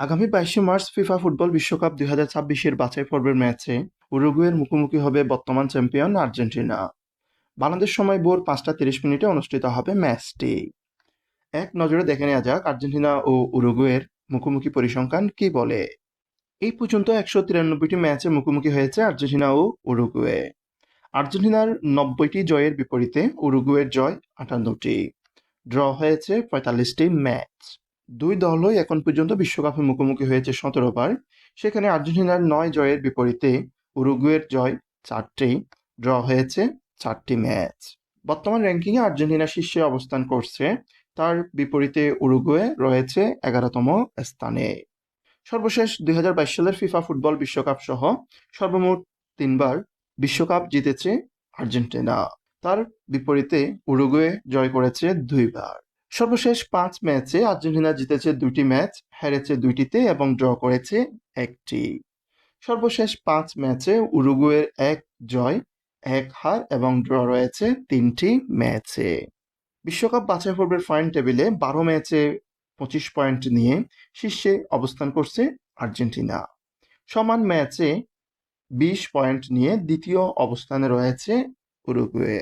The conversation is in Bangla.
আগামী বাইশে মার্চ ফিফা ফুটবল বিশ্বকাপ দুই হাজার ছাব্বিশের বাছাই পর্বের ম্যাচে উরুগুয়ের মুখোমুখি হবে বর্তমান চ্যাম্পিয়ন আর্জেন্টিনা। বাংলাদেশ সময় ভোর পাঁচটা তিরিশ মিনিটে অনুষ্ঠিত হবে ম্যাচটি। এক নজরে দেখে নেওয়া যাক আর্জেন্টিনা ও উরুগুয়ের মুখোমুখি পরিসংখ্যান কি বলে। এই পর্যন্ত একশো তিরানব্বইটি ম্যাচে মুখোমুখি হয়েছে আর্জেন্টিনা ও উরুগুয়ে। আর্জেন্টিনার নব্বইটি জয়ের বিপরীতে উরুগুয়ের জয় আটান্নটি। ড্র হয়েছে পঁয়তাল্লিশটি ম্যাচ। দুই দলই এখন পর্যন্ত বিশ্বকাপে মুখোমুখি হয়েছে সতেরো বার। সেখানে আর্জেন্টিনার নয় জয়ের বিপরীতে উরুগুয়ের জয় চারটি, ড্র হয়েছে চারটি ম্যাচ। বর্তমান র্যাঙ্কিংয়ে আর্জেন্টিনা শীর্ষে অবস্থান করছে। তার বিপরীতে উরুগুয়ে রয়েছে এগারোতম স্থানে। সর্বশেষ দুই হাজার বাইশ সালের ফিফা ফুটবল বিশ্বকাপ সহ সর্বমোট তিনবার বিশ্বকাপ জিতেছে আর্জেন্টিনা। তার বিপরীতে উরুগুয়ে জয় করেছে দুইবার। সর্বশেষ পাঁচ ম্যাচে আর্জেন্টিনা জিতেছে দুটি ম্যাচ, হেরেছে দুইটিতে এবং ড্র করেছে একটি। সর্বশেষ পাঁচ ম্যাচে উরুগুয়ের এক জয়, এক হার এবং ড্র রয়েছে তিনটি ম্যাচে। বিশ্বকাপ বাছাই পর্বের পয়েন্ট টেবিলে বারো ম্যাচে পঁচিশ পয়েন্ট নিয়ে শীর্ষে অবস্থান করছে আর্জেন্টিনা। সমান ম্যাচে বিশ পয়েন্ট নিয়ে দ্বিতীয় অবস্থানে রয়েছে উরুগুয়ে।